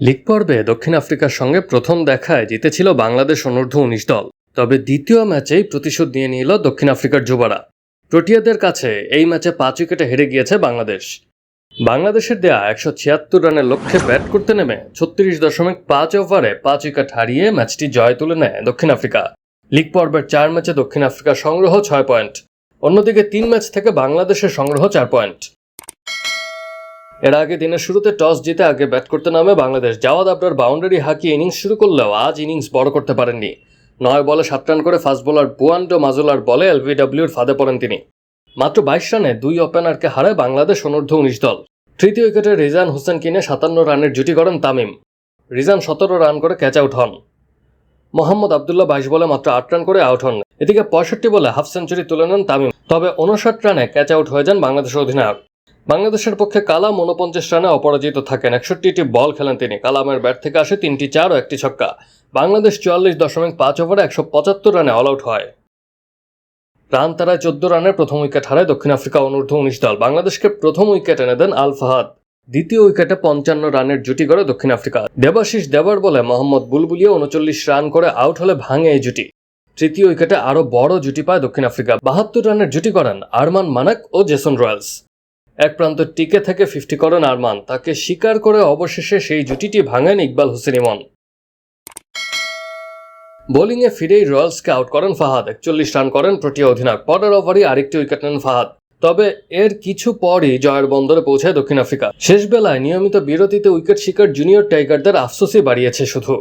League পর্বে দক্ষিণ আফ্রিকার সঙ্গে প্রথম দেখায় জিতেছিল বাংলাদেশ অনূর্ধ্ব উনিশ দল। তবে দ্বিতীয় ম্যাচেই প্রতিশোধ নিয়ে নিল দক্ষিণ আফ্রিকার যুবারা। প্রোটিয়াদের কাছে এই ম্যাচে পাঁচ উইকেটে হেরে গিয়েছে বাংলাদেশ। বাংলাদেশের দেয়া একশো ছিয়াত্তর রানের লক্ষ্যে ব্যাট করতে নেমে ছত্রিশ দশমিক পাঁচ ওভারে পাঁচ উইকেট হারিয়ে ম্যাচটি জয় তুলে নেয় দক্ষিণ আফ্রিকা। লিগ পর্বের চার ম্যাচে দক্ষিণ আফ্রিকার সংগ্রহ ছয় পয়েন্ট। অন্যদিকে তিন ম্যাচ থেকে বাংলাদেশের সংগ্রহ চার পয়েন্ট। এর আগে দিনের শুরুতে টস জিতে আগে ব্যাট করতে নামে বাংলাদেশ। জাওয়াদ আবরার বাউন্ডারি হাঁকিয়ে ইনিংস শুরু করলেও আজ ইনিংস বড় করতে পারেননি। নয় বলে সাত রান করে ফাস্ট বোলার বুয়ান্ডো মাজুলার বলে এলবিডব্লিউর ফাঁদে পড়েন তিনি। মাত্র বাইশ রানে দুই ওপেনারকে হারায় বাংলাদেশ অনূর্ধ্ব উনিশ দল। তৃতীয় উইকেটে রিজান হোসেন কিনে সাতান্ন রানের জুটি করেন তামিম। রিজান সতেরো রান করে ক্যাচ আউট হন। মোহাম্মদ আবদুল্লাহ বাইশ বলে মাত্র আট রান করে আউট হন। এদিকে পঁয়ষট্টি বলে হাফ সেঞ্চুরি তুলে নেন তামিম। তবে উনষাট রানে ক্যাচ আউট হয়ে যান বাংলাদেশের অধিনায়ক। বাংলাদেশের পক্ষে কালাম উনপঞ্চাশ রানে অপরাজিত থাকেন একষট্টিটি বল খেলেন তিনি। কালামের ব্যাট থেকে আসে তিনটি চার ও একটি ছক্কা। বাংলাদেশ চুয়াল্লিশ দশমিক পাঁচ ওভারে একশো পঁচাত্তর রানে অল আউট হয়। রান তারায় চোদ্দ রানের প্রথম উইকেট হারায় দক্ষিণ আফ্রিকা অনূর্ধ্ব উনিশ দল। বাংলাদেশকে প্রথম উইকেট এনে দেন আল ফাহাদ। দ্বিতীয় উইকেটে পঞ্চান্ন রানের জুটি করে দক্ষিণ আফ্রিকা। দেবাশিস দেবার বলে মোহাম্মদ বুলবুলিয়ে উনচল্লিশ রান করে আউট হলে ভাঙে এই জুটি। তৃতীয় উইকেটে আরও বড় জুটি পায় দক্ষিণ আফ্রিকা। বাহাত্তর রানের জুটি করেন আরমান মানাক ও জেসন রয়্যালস। এক প্রান্ত টিকে থেকে ফিফটি করেন আরমান। তাকে স্বীকার করে অবশেষে সেই জুটিটি ভাঙেন ইকবাল হোসেন ইমন। বোলিংয়ে ফিরেই রয়্যালসকে আউট করেন ফাহাদ। একচল্লিশ রান করেন প্রোটিয়া অধিনায়ক। পরের ওভারই আরেকটি উইকেট নেন ফাহাদ। তবে এর কিছু পরই জয়ের বন্দরে পৌঁছায় দক্ষিণ আফ্রিকা। শেষ বেলায় নিয়মিত বিরতিতে উইকেট শিকার জুনিয়র টাইগারদের আফসোসই বাড়িয়েছে শুধু।